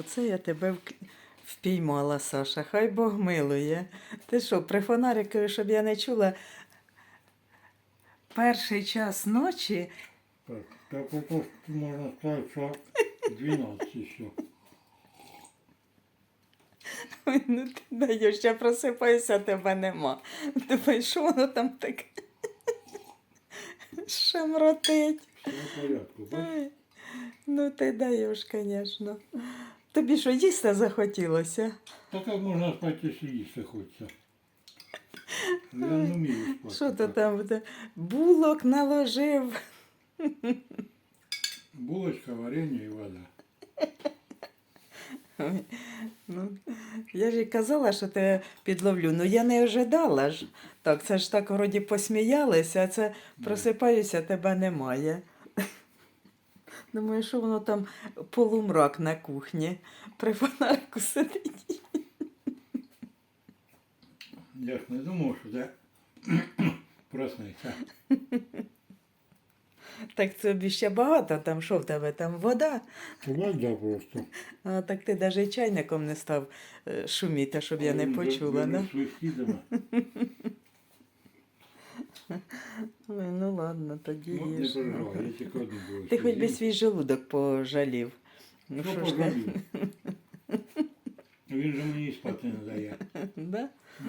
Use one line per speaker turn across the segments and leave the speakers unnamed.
Оце я тебе впіймала, Саша. Хай Бог милує. Ти що, при фонарикові, щоб я не чула. Перший час ночі
Так, так это можно сказать, что 12 еще.
Ой, ну ти даєш, я просипаюся, а тебе нема. Думаю, що воно там таке шамротить.
Все в порядку?
Ой, Ну ти даєш, звісно. Тобі що, їсти захотілося?
Так как можно спать, если есть хочется? Я не умею спать.
Що
так.
там буде? булок наложив?
Булочка, варенье и вода.
Ой, Ну, я ж і казала, що тебе підловлю. Ну я не ожидала ж. Так, це ж так вроді посміялися, а це просипаюся, тебе немає. Думаю, що воно там полумрак на кухні. При фонарку сидить.
Я ж не думал, что ты проснешься.
Так це ще багато, там що в тебе там вода.
Вода просто.
А так ти навіть чайником не став е, шуміти, щоб я не почула. Да?
Да?
Ой, ну ладно, тоді
Ну, не
їж.
переживай, я тільки одну буду.
Ти хоч би свій желудок пожалів. Ну
Що
що ж ти?
пожалів? Він же мені і спати не дає.
Да?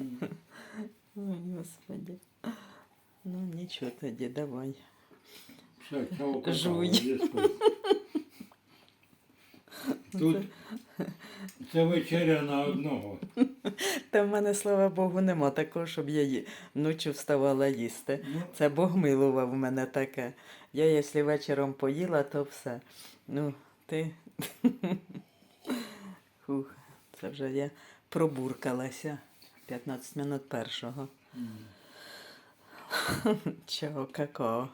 Ой, господи. Ну нічого тоді, давай.
Все, чого какао,
Жуй.
іди спи. Тут це вечеря на одного.
Та в мене, слава Богу, нема такого, щоб я ї- ночі вставала їсти.
Ну,
Це Бог милував мене таке. Я, якщо вечором поїла, то все. Ну, ти. Фух, це вже я пробуркалася. 15 минут першого. Чао, какао.